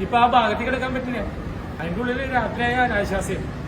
ഇപ്പൊ ആ ഭാഗത്തേക്ക് എടുക്കാൻ പറ്റില്ല. അതിന്റെ ഉള്ളിൽ രാത്രിയായ അനാശ്വാസം അപ്പൊ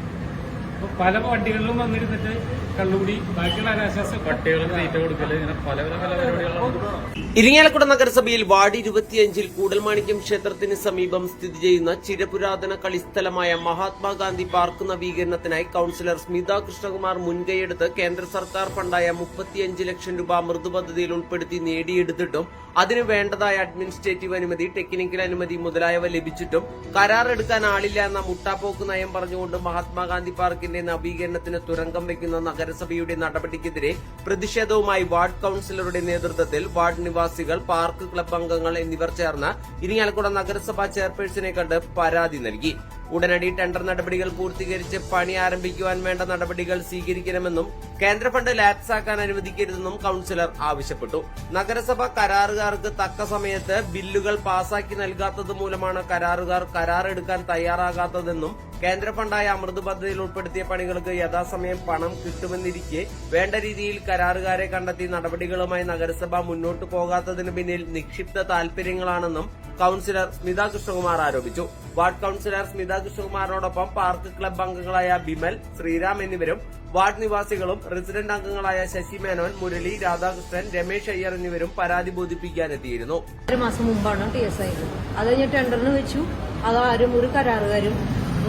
പല വണ്ടികളിലും വന്നിരുന്നിട്ട് കള്ളുകൂടി ബാക്കിയുള്ള അനാശ്വാസം പട്ടികൾക്ക് തീറ്റ കൊടുക്കൽ ഇങ്ങനെ പല പല പല പരിപാടികളും ഇരിങ്ങാലക്കുട നഗരസഭയിൽ വാർഡ് ഇരുപത്തിയഞ്ചിൽ കൂടൽമാണിക്യം ക്ഷേത്രത്തിന് സമീപം സ്ഥിതി ചെയ്യുന്ന ചിരപുരാതന കളിസ്ഥലമായ മഹാത്മാഗാന്ധി പാർക്ക് നവീകരണത്തിനായി കൌൺസിലർ സ്മിത കൃഷ്ണകുമാർ മുൻകൈയെടുത്ത് കേന്ദ്ര സർക്കാർ ഫണ്ടായ മുപ്പത്തിയഞ്ച് ലക്ഷം രൂപ മൃദു പദ്ധതിയിൽ ഉൾപ്പെടുത്തി നേടിയെടുത്തിട്ടും അതിന് വേണ്ടതായ അഡ്മിനിസ്ട്രേറ്റീവ് അനുമതി ടെക്നിക്കൽ അനുമതി മുതലായവ ലഭിച്ചിട്ടും കരാർ എടുക്കാൻ ആളില്ല എന്ന മുട്ടാപ്പോക്ക് നയം പറഞ്ഞുകൊണ്ട് മഹാത്മാഗാന്ധി പാർക്കിന്റെ നവീകരണത്തിന് തുരങ്കം വെക്കുന്ന നഗരസഭയുടെ നടപടിക്കെതിരെ പ്രതിഷേധവുമായി വാർഡ് കൌൺസിലറുടെ നേതൃത്വത്തിൽ വാർഡ് നിവാസികൾ പാർക്ക് ക്ലബ് അംഗങ്ങൾ എന്നിവർ ചേർന്ന് ഇരിങ്ങാലക്കുട നഗരസഭാ ചെയർപേഴ്സിനെ കണ്ട് പരാതി നൽകി. ഉടനടി ടെൻഡർ നടപടികൾ പൂർത്തീകരിച്ച് പണി ആരംഭിക്കുവാൻ വേണ്ട നടപടികൾ സ്വീകരിക്കണമെന്നും കേന്ദ്ര ഫണ്ട് ലാപ്സാക്കാൻ അനുവദിക്കരുതെന്നും കൌൺസിലർ ആവശ്യപ്പെട്ടു. നഗരസഭ കരാറുകാർക്ക് തക്ക സമയത്ത് ബില്ലുകൾ പാസാക്കി നൽകാത്തത് മൂലമാണ് കരാറുകാർ കരാറെടുക്കാൻ തയ്യാറാകാത്തതെന്നും കേന്ദ്ര ഫണ്ടായ അമൃത് പദ്ധതിയിൽ ഉൾപ്പെടുത്തിയ പണികൾക്ക് യഥാസമയം പണം കിട്ടുമെന്നിരിക്കെ വേണ്ട രീതിയിൽ കരാറുകാരെ കണ്ടെത്തി നടപടികളുമായി നഗരസഭ മുന്നോട്ടു പോകാത്തതിന് പിന്നിൽ നിക്ഷിപ്ത താൽപര്യങ്ങളാണെന്നും കൌൺസിലർ സ്മിത കൃഷ്ണകുമാർ ആരോപിച്ചു. വാർഡ് കൌൺസിലർ സ്മിത കൃഷ്ണകുമാറിനോടൊപ്പം പാർക്ക് ക്ലബ് അംഗങ്ങളായ ബിമൽ ശ്രീരാം എന്നിവരും വാർഡ് നിവാസികളും റെസിഡന്റ് അംഗങ്ങളായ ശശി മേനോൻ മുരളി രാധാകൃഷ്ണൻ രമേശ് അയ്യർ എന്നിവരും പരാതി ബോധിപ്പിക്കാനെത്തിയിരുന്നു. ഒരു മാസം മുമ്പാണ് ടി എസ് ഐ അത് കഴിഞ്ഞ് ടെൻഡറിന് വെച്ചു. അത് ആരും ഒരു കരാറുകാരും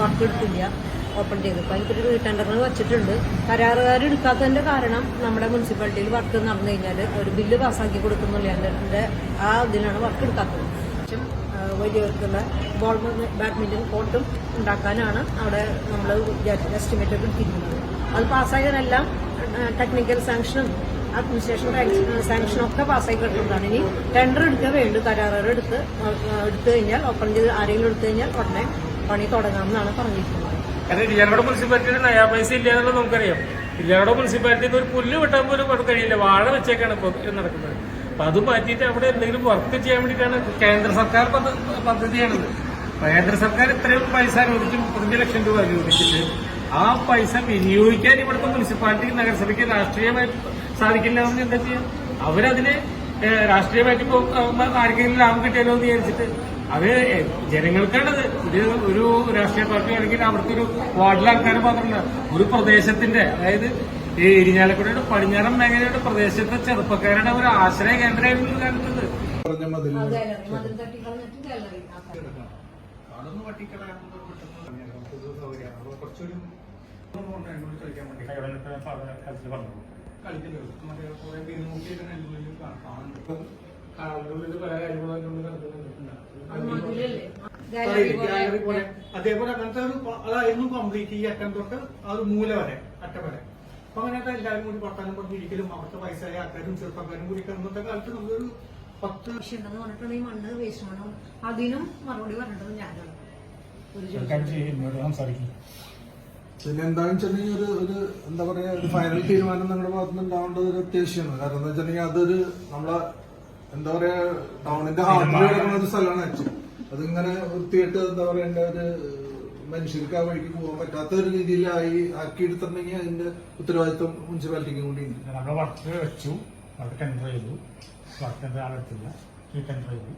വർക്ക് എടുത്തില്ല ഓപ്പൺ ചെയ്തപ്പോൾ അതിനൊരു ടെൻഡറിന് വെച്ചിട്ടുണ്ട്. കരാറുകാർ എടുക്കാത്തതിന്റെ കാരണം നമ്മുടെ മുനിസിപ്പാലിറ്റിയിൽ വർക്ക് നടന്നു കഴിഞ്ഞാൽ ഒരു ബില്ല് പാസ്സാക്കി കൊടുക്കുന്നില്ല. ആ ഇതിലാണ് വർക്ക് എടുക്കാത്തത്. വലിയവർക്കുള്ള ബോൾ ബാഡ്മിന്റൺ കോർട്ടും ഉണ്ടാക്കാനാണ് അവിടെ നമ്മൾ എസ്റ്റിമേറ്റ് ഒക്കെ എടുത്തിരിക്കുന്നത് അത് പാസ്സായതെല്ലാം ടെക്നിക്കൽ സാങ്ഷനും അഡ്മിനിസ്ട്രേഷൻ സാങ്ഷനും ഒക്കെ പാസ്സായി കിട്ടുന്നതാണ് ഇനി ടെൻഡർ എടുക്കുക വേണ്ടി കരാറുകൾ എടുത്ത് എടുത്തു കഴിഞ്ഞാൽ ഓപ്പൺ ചെയ്ത് ആരെങ്കിലും എടുത്തു കഴിഞ്ഞാൽ ഉടനെ പണി തുടങ്ങാമെന്നാണ് പറഞ്ഞിരിക്കുന്നത്. കാരണം ഇരിയാലക്കുട മുനിസിപ്പാലിറ്റിയുടെ നയാ പൈസ ഇല്ല എന്നുള്ളത് നമുക്കറിയാം. ഇരിയാലക്കുട മുനിസിപ്പാലിറ്റിയിൽ ഒരു പുല്ല് വെട്ടാൻ പോലും അവിടെ കഴിയില്ല. വാഴ വെച്ചേക്കാണ് ഇപ്പോൾ നടക്കുന്നത്. അപ്പൊ അത് മാറ്റിയിട്ട് അവിടെ എന്തെങ്കിലും വർക്ക് ചെയ്യാൻ വേണ്ടിയിട്ടാണ് കേന്ദ്ര സർക്കാർ പദ്ധ- പദ്ധതിയാണിത് കേന്ദ്ര സർക്കാർ ഇത്രയും പൈസ അനുവദിച്ചു മുപ്പത്തഞ്ച് ലക്ഷം രൂപ അനുവദിച്ചിട്ട് ആ പൈസ വിനിയോഗിക്കാൻ ഇവിടുത്തെ മുനിസിപ്പാലിറ്റി നഗരസഭയ്ക്ക് രാഷ്ട്രീയമായി സാധിക്കില്ല എന്ന് എന്താ ചെയ്യാം? അവരതിന് രാഷ്ട്രീയമായിട്ട് ഇപ്പൊ ഏഹ്, ആർക്കെങ്കിലും ലാഭം കിട്ടിയാലോ എന്ന് വിചാരിച്ചിട്ട് അത് ജനങ്ങൾക്കാണത്. ഇത് ഒരു രാഷ്ട്രീയ പാർട്ടി ആണെങ്കിൽ അവർക്കൊരു വാർഡിലെ ആൾക്കാർ മാത്രമല്ല ഒരു പ്രദേശത്തിന്റെ അതായത് ഈ ഇരിഞ്ഞാലക്കുടയുടെ പടിഞ്ഞാറൻ മേഖലയുടെ പ്രദേശത്തെ ചെറുപ്പക്കാരുടെ ഒരു ആശ്രയ കേന്ദ്രമായിരുന്നു കാണിച്ചത്. കളിക്കുന്നത് മറ്റേ കുറെ പേര് നോക്കിയിട്ട് കാണുന്നുണ്ട് അത് അതേപോലെ അങ്ങനത്തെ ഒരു അതായിരുന്നു കംപ്ലീറ്റ് ഈ അറ്റം തൊട്ട് ആ ഒരു മൂല വരെ അറ്റ വരെ. അപ്പൊ അങ്ങനത്തെ എല്ലാവരും കൂടി വർത്താനം പറഞ്ഞിരിക്കലും അവിടുത്തെ വയസ്സായ ആൾക്കാരും ചെറുപ്പക്കാരും കൂടി ഇന്നത്തെ കാലത്ത് നമ്മളൊരു പത്ത് ആവശ്യമുണ്ടെന്ന് പറഞ്ഞിട്ടുണ്ടെങ്കിൽ ഈ മണ്ണ് വേഷമാണ് അതിനും മറുപടി പറഞ്ഞിട്ടത് ഞാനാണ്. ഒരു ചോദ്യം. പിന്നെ എന്താണെന്ന് വെച്ചിട്ടുണ്ടെങ്കിൽ ഒരു ഒരു എന്താ പറയാ ഒരു ഫൈനൽ തീരുമാനം നിങ്ങളുടെ ഭാഗത്തുനിന്ന് ഉണ്ടാവേണ്ടത് ഒരു അത്യാവശ്യമാണ്. കാരണം എന്താ വെച്ചിട്ടുണ്ടെങ്കിൽ അതൊരു നമ്മളെ എന്താ പറയാ ടൗണിന്റെ ഹാർട്ടിൽ കിടക്കുന്ന ഒരു സ്ഥലമാണ് അച്ഛൻ അതിങ്ങനെ വൃത്തിയിട്ട് എന്താ പറയണ്ട ഒരു മനുഷ്യർക്ക് ആ വഴിക്ക് പോകാൻ പറ്റാത്ത ഒരു രീതിയിലായി ആക്കി ആക്കിയെടുത്തിട്ടുണ്ടെങ്കിൽ അതിന്റെ ഉത്തരവാദിത്വം മുനിസിപ്പാലിറ്റിക്കും കൂടി നമ്മൾ വർക്ക് വെച്ചു. അവിടെ ടെൻഡർ ചെയ്തു. വർക്ക് ടെൻഡർ ആളെടുത്തില്ല ഈ ടെൻഡർ ചെയ്തു.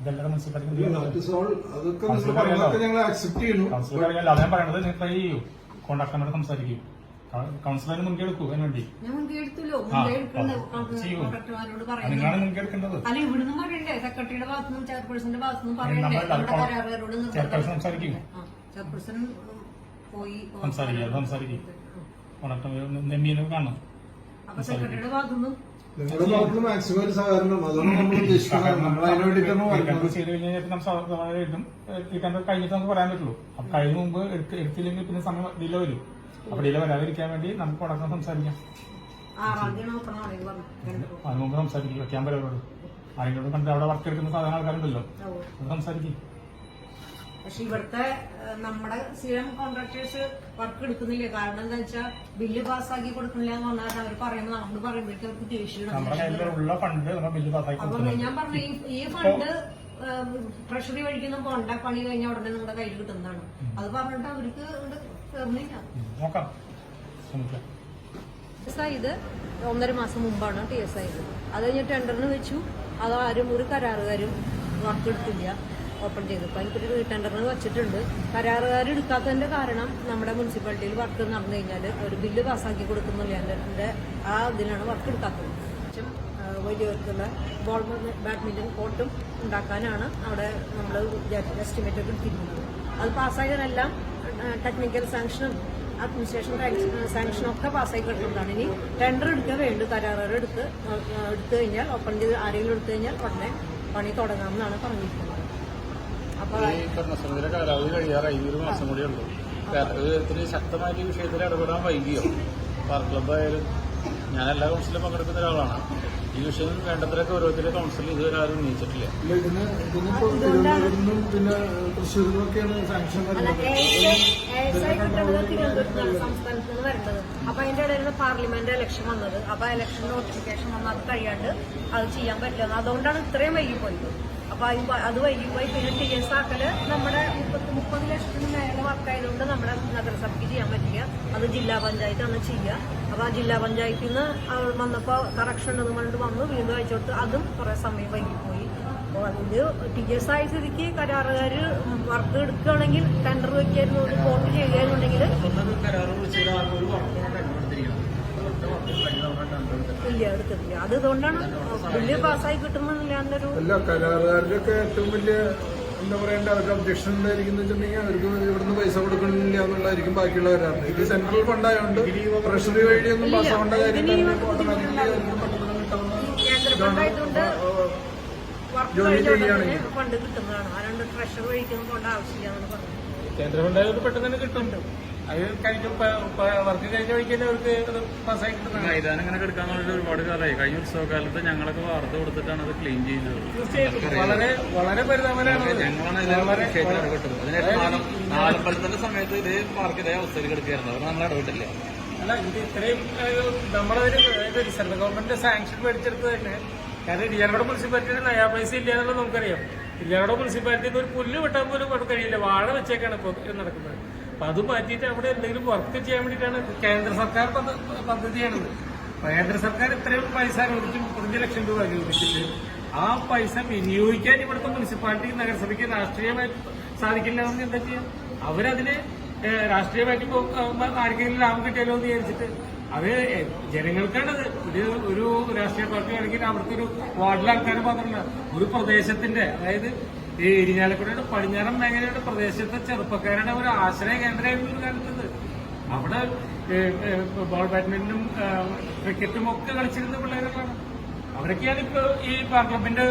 ഇതെല്ലാം മുനിസിപ്പാലിറ്റി ഞങ്ങൾ അക്സെപ്റ്റ് ചെയ്യുന്നു. അതേ പറയണത് ട്രൈ ചെയ്യൂ കോൺട്രാക്ടറിനോട് സംസാരിക്കൂ. കൗൺസിലറിന് മുൻകൈ എടുക്കൂ അതിന് വേണ്ടി ഞാൻ മുൻകൈ എടുത്തല്ലോ. മുൻകൈ എടുക്കണ്ട. നിങ്ങളാണ് മുൻകൈ എടുക്കേണ്ടത്. അല്ല ഇവിടുന്ന് പറയണ്ടേ? സെക്രട്ടറിയുടെ ഭാഗത്തുനിന്നും ചെയർപേഴ്സന്റെ ഭാഗത്തുനിന്നും പറയണ്ടേ? നമ്മൾ നമ്മുടെ കരാറുകാരോട് ചെയർപേഴ്സൺ സംസാരിക്കൂ. ചെയർപേഴ്സൺ പോയി സംസാരിക്കും കോൺട്രാക്ടർ നെമ്മീനൊക്കെ കാണും. അപ്പൊ സെക്രട്ടറിയുടെ ഭാഗത്തുനിന്നും നിങ്ങളുടെ ഭാഗത്ത് മാക്സിമം ഒരു സഹകരണം. അതാണ് നമ്മൾ ഉദ്ദേശിക്കുന്നത് നമ്മൾ അതിന് വേണ്ടിയിട്ടാണ് ടെൻഡർ വരുന്നത് ചെയ്ത് കഴിഞ്ഞാൽ നമ്മൾ സ്വാഭാവികമായിട്ടും ഈ ടെൻഡർ കഴിഞ്ഞിട്ട് നമുക്ക് പറയാൻ പറ്റുള്ളൂ. അപ്പൊ കഴിഞ്ഞ മുമ്പ് എടുത്തില്ലെങ്കിൽ പിന്നെ സമയം ഡിലേ വരും. അപ്പൊ ഡിലേ വരാതിരിക്കാൻ വേണ്ടി നമുക്ക് ഉടക്കം സംസാരിക്കാം. അതിന് മുമ്പ് സംസാരിക്കും വെക്കാൻ പറ്റുള്ളൂ ആരെങ്കിലും കണ്ട് അവിടെ വർക്ക് എടുക്കുന്ന സാധാരണ ആൾക്കാരുണ്ടല്ലോ. അത് സംസാരിക്കും. പക്ഷെ ഇവിടുത്തെ നമ്മുടെ സ്ഥിരം കോൺട്രാക്ടേഴ്സ് വർക്ക് എടുക്കുന്നില്ല? കാരണം എന്താ വെച്ചാൽ ബില്ല് പാസ്സാക്കി കൊടുക്കുന്നില്ല എന്ന് പറഞ്ഞാൽ അവർ പറയുമ്പോൾ നമ്മൾ പറയുമ്പോഴേക്കും അവർക്ക് ദേഷ്യം അപ്പൊ ഞാൻ പറഞ്ഞു ഈ ഫണ്ട് ട്രഷറി വഴിക്കൊന്നും പോണ്ട പണി കഴിഞ്ഞ ഉടനെ നിങ്ങളുടെ കയ്യിൽ കിട്ടുന്നതാണ്. അത് പറഞ്ഞിട്ട് അവർക്ക് നോക്കാം. ശ്രമിക്കാം ഇത് ഒന്നര മാസം മുമ്പാണ് ടി എസ് ആയത് അത് കഴിഞ്ഞ് ടെൻഡറിന് വെച്ചു. അത് ആരും ഒരു കരാറുകാരും വർക്ക് എടുത്തില്ല. ഓപ്പൺ ചെയ്തു. അതിനിപ്പോൾ ഒരു ടെൻഡറിന് വെച്ചിട്ടുണ്ട്. കരാറുകാർ എടുക്കാത്തതിന്റെ കാരണം നമ്മുടെ മുനിസിപ്പാലിറ്റിയിൽ വർക്ക് നടന്നു കഴിഞ്ഞാൽ ഒരു ബില്ല് പാസ്സാക്കി കൊടുക്കുന്നില്ല. എന്റെ ആ ഇതിലാണ് വർക്ക് എടുക്കാത്തത്. വലിയവർക്കുള്ള ബോൾ ബാഡ്മിന്റൺ കോർട്ടും ഉണ്ടാക്കാനാണ് അവിടെ നമ്മൾ എസ്റ്റിമേറ്റ് എടുത്തിരിക്കുന്നത്. അത് പാസ്സായതിനെല്ലാം ടെക്നിക്കൽ സാങ്ഷനും അഡ്മിനിസ്ട്രേഷൻ സാങ്ഷൻ ഒക്കെ പാസ്സായി കിട്ടുന്നതാണ് ഇനി ടെൻഡർ എടുക്കുക വേണ്ടു കരാറുകൾ എടുത്ത് എടുത്തു കഴിഞ്ഞാൽ ഓപ്പൺ ചെയ്ത് ആരെങ്കിലും എടുത്തു കഴിഞ്ഞാൽ ഉടനെ പണി തുടങ്ങാമെന്നാണ് പറഞ്ഞിരിക്കുന്നത്. അപ്പോൾ കാലാവധി കഴിയാറായി. ഒരു മാസം കൂടി ഉള്ളൂ. ഈ വിഷയത്തിൽ ഇടപെടാൻ വൈകിയോ? പാർക്ക് ക്ലബ്ബ് ആയാലും ഞാൻ എല്ലാ കൗൺസിലും പങ്കെടുക്കുന്ന ഒരാളാണ്. ഈ വിഷയം വേണ്ടത്രയൊക്കെ ഓരോരുത്തരെ കൗൺസിൽ ഇതുവരെ ആരും ഉന്നയിച്ചിട്ടില്ല. അപ്പൊ അതിന്റെ ഇടയിൽ പാർലമെന്റ് ഇലക്ഷൻ വന്നത്. അപ്പൊ ഇലക്ഷൻ നോട്ടിഫിക്കേഷൻ വന്ന് അത് കഴിയാണ്ട് അത് ചെയ്യാൻ പറ്റില്ല. അതുകൊണ്ടാണ് ഇത്രയും വൈകിപ്പോയത് അപ്പൊ അത് വൈകി പോയി വൈകിപ്പോയി പിന്നെ ടി എസ് ആക്കൽ നമ്മുടെ മുപ്പത്തി മുപ്പത് ലക്ഷത്തിന് മേലെ വർക്കായതുകൊണ്ട് നമ്മുടെ നഗരസഭയ്ക്ക് ചെയ്യാൻ പറ്റില്ല. അത് ജില്ലാ പഞ്ചായത്താണ് ചെയ്യുക അപ്പൊ ആ ജില്ലാ പഞ്ചായത്തിൽ നിന്ന് അവൾ വന്നപ്പോ കറക്ഷൻ ഉണ്ടെന്ന് പറഞ്ഞിട്ട് വന്നു. വീണ്ടും അയച്ചു കൊടുത്ത് അതും കുറേ സമയം വൈകിപ്പോയി അപ്പോൾ അതിൽ ടി എസ് ആയ സ്ഥിതിക്ക് കരാറുകാര് വർക്ക് എടുക്കുകയാണെങ്കിൽ ടെൻഡർ വെക്കായിരുന്നു ഒരു കോട്ട് ചെയ്യുകയാണെന്നുണ്ടെങ്കിൽ ഇല്ല എടുക്കത്തില്ല അത് ഇതുകൊണ്ടാണ് ബില്ല് പാസ്സായി കിട്ടുന്നില്ല എന്നൊരു അല്ല കരാറുകാരുടെയൊക്കെ ഏറ്റവും വലിയ എന്താ പറയണ്ട അവർക്ക് അബ്ജക്ഷൻ എന്തായിരിക്കും വെച്ചിട്ടുണ്ടെങ്കിൽ അവർക്ക് ഇവിടുന്ന് പൈസ കൊടുക്കണില്ല എന്നുള്ളതായിരിക്കും ബാക്കിയുള്ള കരാറ്. ഇത് സെൻട്രൽ ഫണ്ടായതുകൊണ്ട് ട്രഷറി വഴിയൊന്നും പാസ്സാവേണ്ട കാര്യം ജോലി ചെയ്യുകയാണെങ്കിൽ. ഫണ്ട് കിട്ടുന്നതാണ്. അല്ലാണ്ട് വഴിക്കൊന്നും ആവശ്യമില്ല കേന്ദ്ര ഫണ്ടായത് പെട്ടെന്ന് തന്നെ കിട്ടുന്നുണ്ട് അത് കഴിഞ്ഞ വർക്ക് കഴിഞ്ഞ അവർക്ക് പാസ്സായി ഇങ്ങനെ ഒരുപാട് കാലമായി കഴിഞ്ഞ ഉത്സവകാലത്ത് ഞങ്ങളൊക്കെ വാർത്ത കൊടുത്തിട്ടാണ് അത് ക്ലീൻ ചെയ്യുന്നത് തീർച്ചയായിട്ടും. വളരെ വളരെ പരിതാപകരമാണ്. ഞങ്ങളാണ് സമയത്ത് ഇതേ പാർക്ക് ഇതേ അവസ്ഥയിൽ കിടക്കുകയായിരുന്നു. അവർ നമ്മൾ ഇടപെട്ടില്ല. അല്ല ഇത് ഇത്രയും ഇതൊരു സെൻട്രൽ ഗവൺമെന്റ് സാങ്ഷൻ മേടിച്ചെടുത്ത് തന്നെ. കാരണം ഇരിയാലക്കുട മുനിസിപ്പാലിറ്റിയുടെ നയാ പൈസ ഇല്ല എന്നുള്ളത് നമുക്കറിയാം ഇരിയാലക്കുട മുനിസിപ്പാലിറ്റിയിൽ ഒരു പുല്ല് വെട്ടാൻ പോലും കഴിയില്ല. വാഴ വെച്ചേക്കാണ് ഇപ്പോൾ നടക്കുന്നത്. അപ്പൊ അത് മാറ്റിയിട്ട് അവിടെ എന്തെങ്കിലും വർക്ക് ചെയ്യാൻ വേണ്ടിയിട്ടാണ് കേന്ദ്ര സർക്കാർ പദ്ധ- പദ്ധതിയാണിത്. കേന്ദ്ര സർക്കാർ ഇത്രയും പൈസ അനുവദിച്ച് മുപ്പത്തഞ്ച് ലക്ഷം രൂപ അനുവദിച്ചിട്ട് ആ പൈസ വിനിയോഗിക്കാൻ ഇവിടുത്തെ മുനിസിപ്പാലിറ്റി നഗരസഭയ്ക്ക് രാഷ്ട്രീയമായി സാധിക്കില്ല എന്ന് എന്താ ചെയ്യാം? അവരതിന് രാഷ്ട്രീയമായിട്ട് ആർക്കെങ്കിലും ലാഭം കിട്ടിയാലോ എന്ന് വിചാരിച്ചിട്ട് അത് ജനങ്ങൾക്കാണത്. ഒരു ഒരു രാഷ്ട്രീയ പാർട്ടി ആണെങ്കിൽ അവർക്കൊരു വാർഡിലെ മാത്രമല്ല ഒരു പ്രദേശത്തിന്റെ അതായത് ഈ ഇരിഞ്ഞാലക്കുടയുടെ പടിഞ്ഞാറൻ മേഖലയുടെ പ്രദേശത്തെ ചെറുപ്പക്കാരുടെ ഒരു ആശ്രയ കേന്ദ്രമായിരുന്നു കാലത്തത്. അവിടെ ബോൾ ബാഡ്മിന്റണും ക്രിക്കറ്റും ഒക്കെ കളിച്ചിരുന്ന പിള്ളേരുകളാണ് അവരൊക്കെയാണ് ഇപ്പൊ ഈ ക്ലബിന്റെ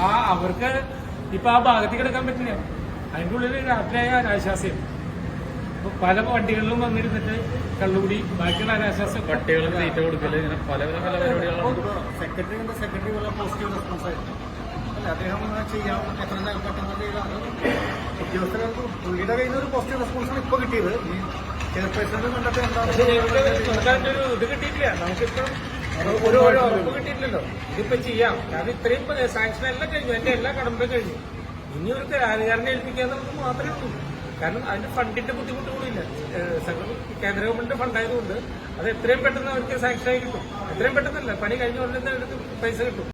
ആ, അവർക്ക് ഇപ്പൊ ആ ഭാഗത്തേക്ക് എടുക്കാൻ പറ്റില്ല. അതിന്റെ ഉള്ളിൽ രാത്രിയായ അനാശ്വാസ്യം പല വണ്ടികളിലും വന്നിരുന്നിട്ട് കള്ളുകൂടി ബാക്കിയുള്ള അനാശ്വാസം പട്ടികൾക്ക് തീറ്റ കൊടുക്കൽ ഇങ്ങനെ പല പല സെക്രട്ടറിന്റെ സെക്രട്ടറി വളരെ പോസിറ്റീവ് റെസ്പോൺസ് ആയിരുന്നു. അല്ല അദ്ദേഹം അങ്ങനെ ചെയ്യാം എത്ര നേരം പെട്ടെന്ന് ചെയ്താണ് ഉദ്യോഗസ്ഥർക്ക് പുള്ളിയുടെ കയ്യിൽ നിന്ന് ഒരു പോസിറ്റീവ് റെസ്പോൺസാണ് ഇപ്പൊ കിട്ടിയത്. ഈ കണ്ടിട്ട് പക്ഷെ ഞങ്ങൾക്ക് എന്താണ് ഒരു ഇത് കിട്ടിയിട്ടില്ല. നമുക്കിപ്പം ഒരു ഒരു ഉറപ്പ് കിട്ടിയിട്ടില്ലല്ലോ. ഇതിപ്പോ ചെയ്യാം. കാരണം ഇത്രയും സാങ്ഷൻ എല്ലാം കഴിഞ്ഞു. എന്റെ എല്ലാ കടമ്പയും കഴിഞ്ഞു. ഇനി ഒരു കരാറുകാരനെ ഏൽപ്പിക്കാൻ നമുക്ക് മാത്രമേ ഉള്ളൂ. കാരണം അതിന്റെ ഫണ്ടിന്റെ ബുദ്ധിമുട്ട് കൂടിയില്ല. കേന്ദ്ര ഗവൺമെന്റ് ഫണ്ടായതുകൊണ്ട് അത് എത്രയും പെട്ടെന്ന് അവർക്ക് സാങ്ഷനായി കിട്ടും. എത്രയും പെട്ടെന്നല്ല. പണി കഴിഞ്ഞ ഉടനെ തന്നെ പൈസ കിട്ടും.